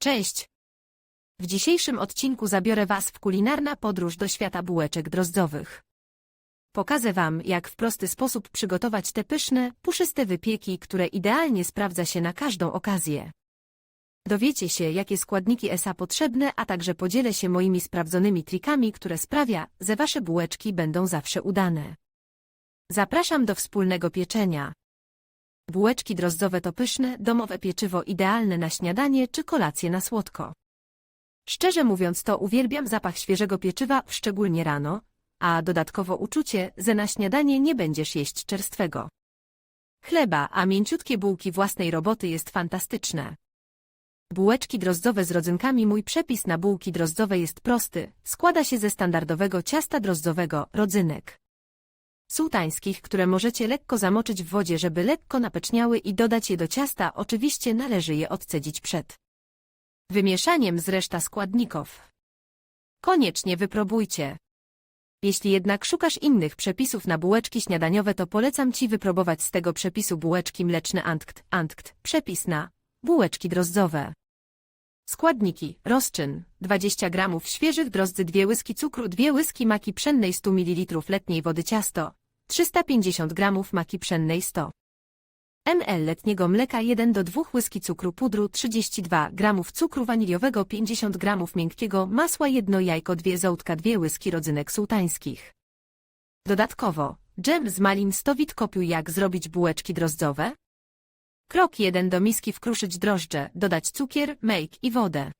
Cześć! W dzisiejszym odcinku zabiorę Was w kulinarna podróż do świata bułeczek drozdzowych. Pokażę Wam, jak w prosty sposób przygotować te pyszne, puszyste wypieki, które idealnie sprawdza się na każdą okazję. Dowiecie się, jakie składniki ESA potrzebne, a także podzielę się moimi sprawdzonymi trikami, które sprawia, że Wasze bułeczki będą zawsze udane. Zapraszam do wspólnego pieczenia. Bułeczki drozdzowe to pyszne, domowe pieczywo idealne na śniadanie czy kolację na słodko. Szczerze mówiąc to uwielbiam zapach świeżego pieczywa, szczególnie rano, a dodatkowo uczucie, że na śniadanie nie będziesz jeść czerstwego. Chleba, a mięciutkie bułki własnej roboty jest fantastyczne. Bułeczki drozdzowe z rodzynkami Mój przepis na bułki drozdzowe jest prosty, składa się ze standardowego ciasta drozdzowego, rodzynek sułtańskich, które możecie lekko zamoczyć w wodzie, żeby lekko napeczniały i dodać je do ciasta, oczywiście należy je odcedzić przed wymieszaniem z reszta składników. Koniecznie wypróbujcie. Jeśli jednak szukasz innych przepisów na bułeczki śniadaniowe, to polecam Ci wypróbować z tego przepisu bułeczki mleczne Antkt, Antkt, przepis na bułeczki drozdzowe. Składniki. Rozczyn. 20 g świeżych drozdzy 2 łyżki cukru 2 łyżki maki pszennej 100 ml letniej wody ciasto. 350 g maki pszennej 100 ml letniego mleka 1 do 2 łyżki cukru pudru 32 g cukru waniliowego 50 g miękkiego masła 1 jajko 2 zołtka 2 łyżki rodzynek sułtańskich. Dodatkowo, dżem z malin 100 wit kopiuj jak zrobić bułeczki drozdzowe. Krok 1 do miski wkruszyć drożdże, dodać cukier, make i wodę.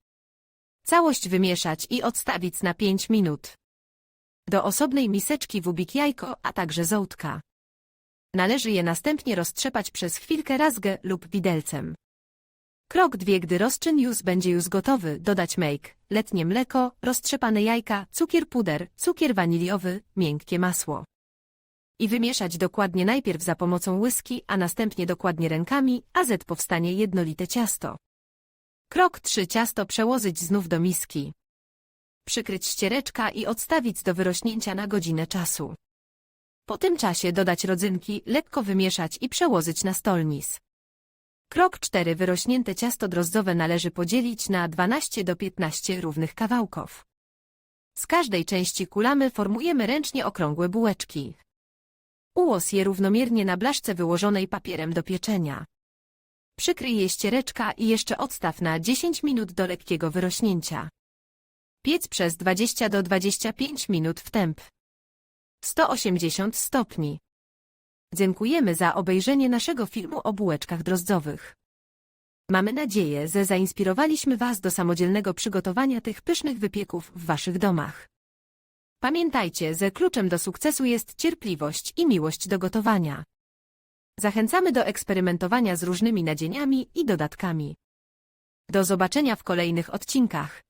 Całość wymieszać i odstawić na 5 minut. Do osobnej miseczki wubik jajko, a także zołtka. Należy je następnie roztrzepać przez chwilkę razgę lub widelcem. Krok 2 Gdy rozczyn już będzie już gotowy, dodać make, letnie mleko, roztrzepane jajka, cukier puder, cukier waniliowy, miękkie masło. I wymieszać dokładnie najpierw za pomocą łyski, a następnie dokładnie rękami, a z powstanie jednolite ciasto. Krok 3 Ciasto przełożyć znów do miski. Przykryć ściereczka i odstawić do wyrośnięcia na godzinę czasu. Po tym czasie dodać rodzynki, lekko wymieszać i przełożyć na stolnis. Krok 4 Wyrośnięte ciasto drozdzowe należy podzielić na 12 do 15 równych kawałków. Z każdej części kulamy formujemy ręcznie okrągłe bułeczki. Ułos je równomiernie na blaszce wyłożonej papierem do pieczenia. Przykryj je ściereczka i jeszcze odstaw na 10 minut do lekkiego wyrośnięcia. Piec przez 20 do 25 minut w temp. 180 stopni. Dziękujemy za obejrzenie naszego filmu o bułeczkach drozdzowych. Mamy nadzieję, że zainspirowaliśmy Was do samodzielnego przygotowania tych pysznych wypieków w Waszych domach. Pamiętajcie, że kluczem do sukcesu jest cierpliwość i miłość do gotowania. Zachęcamy do eksperymentowania z różnymi nadzieniami i dodatkami. Do zobaczenia w kolejnych odcinkach.